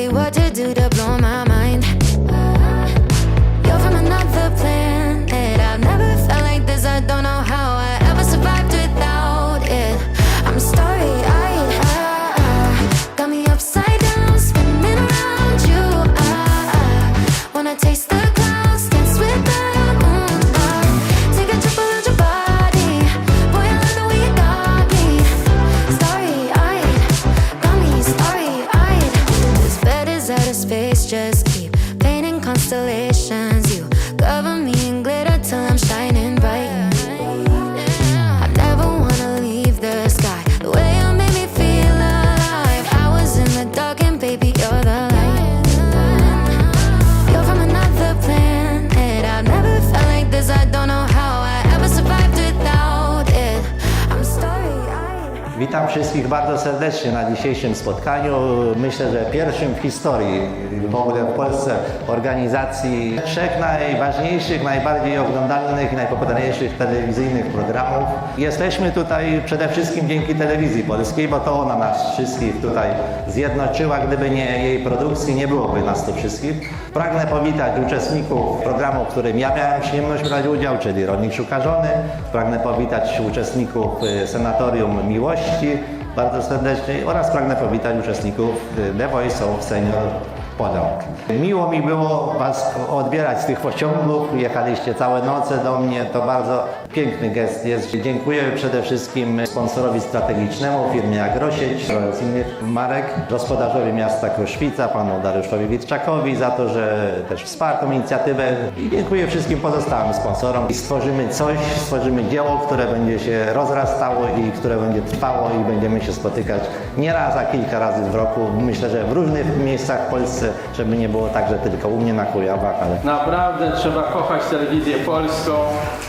see what to do space, just keep painting constellations. Wszystkich bardzo serdecznie na dzisiejszym spotkaniu. Myślę, że pierwszym w historii w ogóle w Polsce organizacji trzech najważniejszych, najbardziej oglądalnych i najpopularniejszych telewizyjnych programów. Jesteśmy tutaj przede wszystkim dzięki telewizji polskiej, bo to ona nas wszystkich tutaj zjednoczyła. Gdyby nie jej produkcji, nie byłoby nas tu wszystkich. Pragnę powitać uczestników programu, w którym ja miałem przyjemność brać udział, czyli Rolnik Szuka. Pragnę powitać uczestników y, Senatorium Miłości bardzo serdecznie oraz pragnę powitać uczestników y, The Voice of Senior Miło mi było Was odbierać z tych pociągów. Jechaliście całe noce do mnie. To bardzo piękny gest jest. Dziękuję przede wszystkim sponsorowi strategicznemu, firmie Agrosieć innych marek, gospodarzowi miasta Kruszwica, panu Dariuszowi Witczakowi za to, że też wsparł tą inicjatywę. I dziękuję wszystkim pozostałym sponsorom. I stworzymy coś, stworzymy dzieło, które będzie się rozrastało i które będzie trwało i będziemy się spotykać nie raz, a kilka razy w roku. Myślę, że w różnych miejscach w Polsce, żeby nie było tak, że tylko u mnie na Kujawach, ale Naprawdę trzeba kochać telewizję polską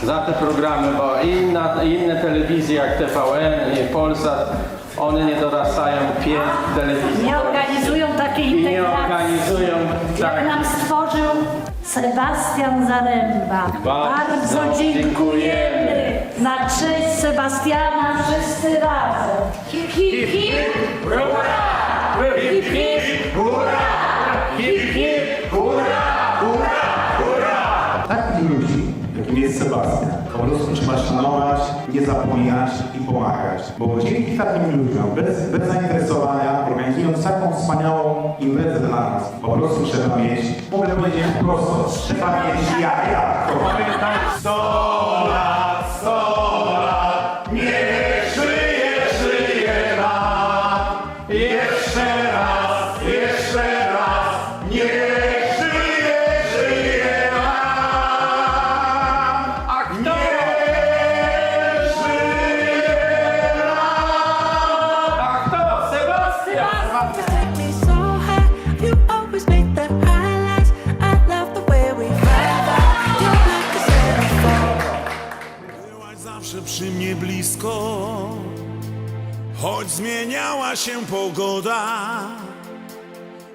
za te programy, bo inna, inne telewizje jak TVN i Polsat, one nie dorastają pięć telewizji. Nie organizują takiej I nie integracji, organizują, tak. jak nam stworzył Sebastian Zaręba. Bardzo dziękujemy. Na cześć Sebastiana wszyscy razem. Hip, hip, hip. Hip, hip. Sebastian, po prostu trzeba szanować, nie zapominać i pomagać. Bo dzięki takim ludziom, bez, bez zainteresowania, organizując taką wspaniałą imprezę dla nas, po prostu trzeba mieć, mogę powiedzieć prosto, trzeba mieć jaja. Pamiętaj 100 lat, blisko, choć zmieniała się pogoda.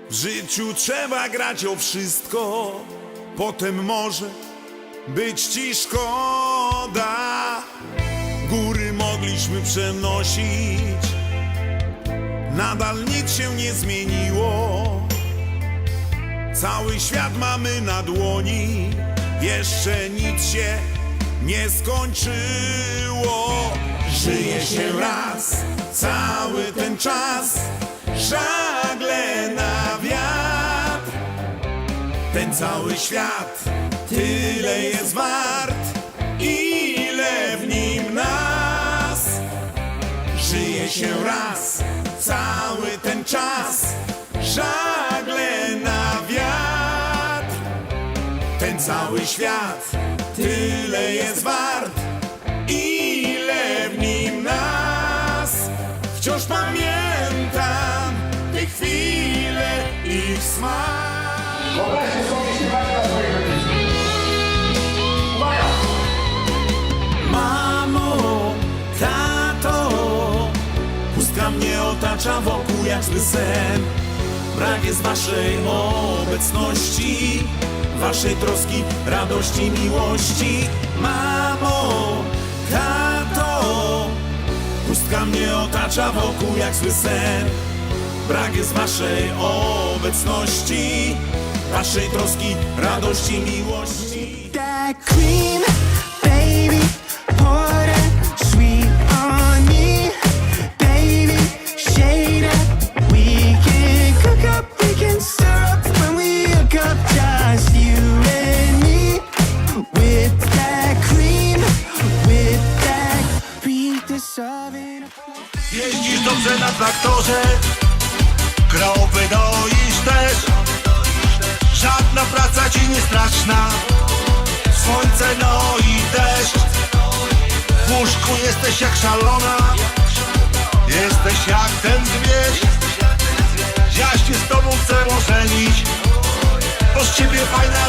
W życiu trzeba grać o wszystko, potem może być ci szkoda. Góry mogliśmy przenosić, nadal nic się nie zmieniło. Cały świat mamy na dłoni, jeszcze nic się nie skończyło. Żyje się raz, cały ten czas, żagle na wiatr. Ten cały świat tyle jest wart, ile w nim nas. Żyje się raz, cały ten czas, żagle na wiatr. Ten cały świat tyle jest wart, ile w nim nas. Wciąż pamiętam te chwile i smak. Mamo, tato, pustka mnie otacza wokół jak zły sen. Brak jest waszej obecności, waszej troski, radości, miłości. Mamo, tato, pustka mnie otacza wokół jak zły sen. Brak jest waszej obecności, waszej troski, radości, miłości. that cream, Jeździsz dobrze na traktorze Krowy doisz też. Żadna praca ci nie straszna Słońce no i deszcz. W łóżku jesteś jak szalona Jesteś jak ten zwierz. Ja się z tobą chcę ożenić Bo z ciebie fajna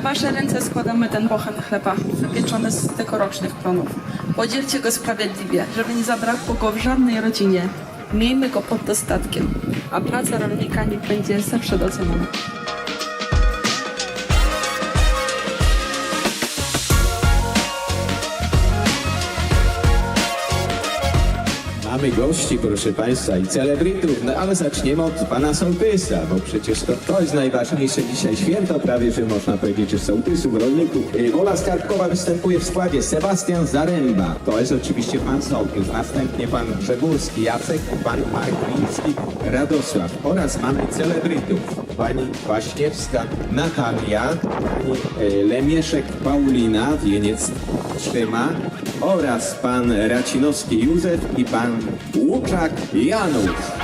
Na wasze ręce składamy ten bochen chleba, wypieczony z tegorocznych plonów. Podzielcie go sprawiedliwie, żeby nie zabrakło go w żadnej rodzinie. Miejmy go pod dostatkiem, a praca rolnika niech będzie zawsze doceniona. Mamy gości, proszę Państwa, i celebrytów, no ale zaczniemy od Pana Sołtysa, bo przecież to, to jest najważniejsze dzisiaj święto, prawie że można powiedzieć, że sołtysów, rolników. Y, Ola Skarbkowa występuje w składzie, Sebastian Zaręba, to jest oczywiście Pan Sołtys, następnie Pan Grzegórski, Jacek, Pan Markliński, Radosław oraz mamy celebrytów, Pani Waśniewska Natalia, Pani y, Lemieszek Paulina, wieniec trzyma, oraz pan Racinowski Józef i pan Łuczak Janusz.